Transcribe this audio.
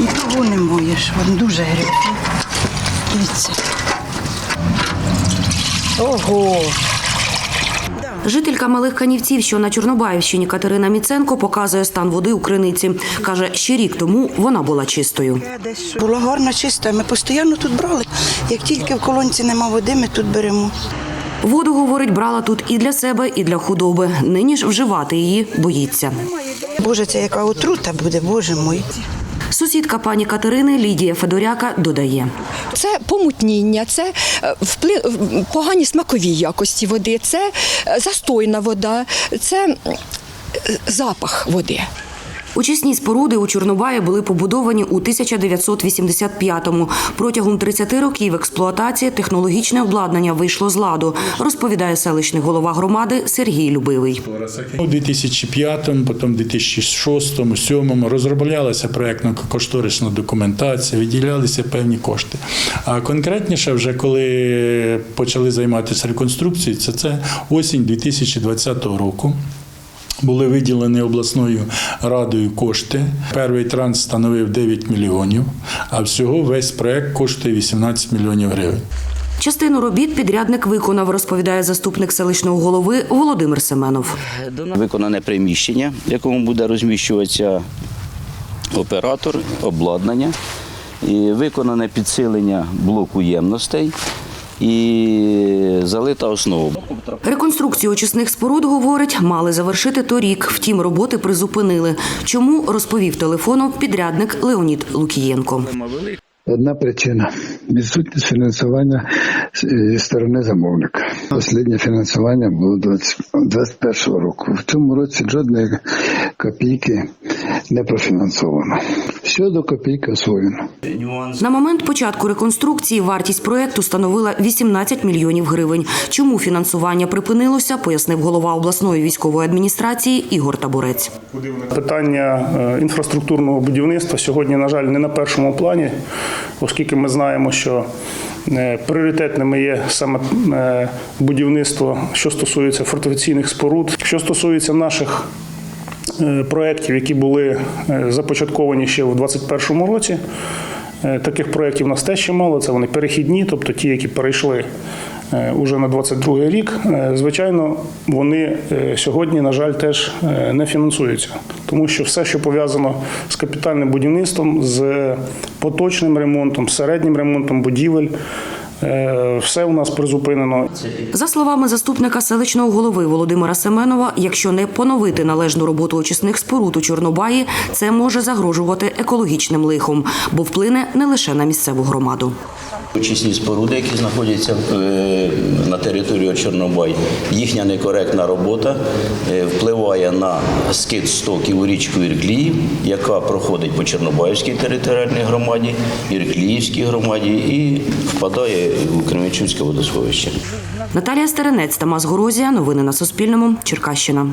І того не моєш, він дуже грязний. Дивіться. Ого! Жителька малих канівців, що на Чорнобаївщині Катерина Міценко показує стан води у криниці. Каже, ще рік тому вона була чистою. Була гарна чиста, ми постійно тут брали. Як тільки в колонці нема води, ми тут беремо. Воду, говорить, брала тут і для себе, і для худоби. Нині ж вживати її боїться. Боже, це яка отрута буде, боже мой. Сусідка пані Катерини Лідія Федоряка додає. Це помутніння, це е, вплив погані смакові якості води, це е, застойна вода, це е, запах води. Очисні споруди у Чорнобаї були побудовані у 1985-му. Протягом 30 років експлуатації технологічне обладнання вийшло з ладу, розповідає селищний голова громади Сергій Любивий. У 2005, потім 2006, 2007 розроблялася проєктно-кошторисна документація, виділялися певні кошти. А конкретніше, вже коли почали займатися реконструкцією, це, це осінь 2020 року. Були виділені обласною радою кошти. Перший транс становив 9 мільйонів, а всього весь проект коштує 18 мільйонів гривень. Частину робіт підрядник виконав, розповідає заступник селищного голови Володимир Семенов. Виконане приміщення, в якому буде розміщуватися оператор, обладнання, і виконане підсилення блоку ємностей і залита основа. Реконструкцію очисних споруд, говорить, мали завершити торік. Втім, роботи призупинили. Чому розповів телефоном підрядник Леонід Лукієнко. Одна причина відсутність фінансування зі сторони замовника. Останнє фінансування було 2021 року. В цьому році жодної копійки не профінансовано. Все до копійки освоєно. На момент початку реконструкції вартість проекту становила 18 мільйонів гривень. Чому фінансування припинилося, пояснив голова обласної військової адміністрації Ігор Табурець. Питання е, інфраструктурного будівництва сьогодні, на жаль, не на першому плані, оскільки ми знаємо, що е, пріоритетними є саме е, будівництво, що стосується фортифікаційних споруд, що стосується наших проєктів, які були е, започатковані ще в 2021 році. Е, Таких проєктів у нас теж ще мало. Це вони перехідні, тобто ті, які перейшли е, уже на 22 рік. Е, Звичайно, вони е, сьогодні, на жаль, теж е, не фінансуються, тому що все, що пов'язано з капітальним будівництвом, з поточним ремонтом, з середнім ремонтом будівель, е, все у нас призупинено. За словами заступника селищного голови Володимира Семенова, якщо не поновити належну роботу очисних споруд у Чорнобаї, це може загрожувати екологічним лихом, бо вплине не лише на місцеву громаду. Очисні споруди, які знаходяться е, на території Чорнобай, їхня некоректна робота е, впливає на скид стоків у річку Ірклії, яка проходить по Чорнобаївській територіальній громаді, Іркліївській громаді і впадає Кременчуцьке водосховище. Наталія Стеренець, Тамас Горозія. Новини на Суспільному. Черкащина.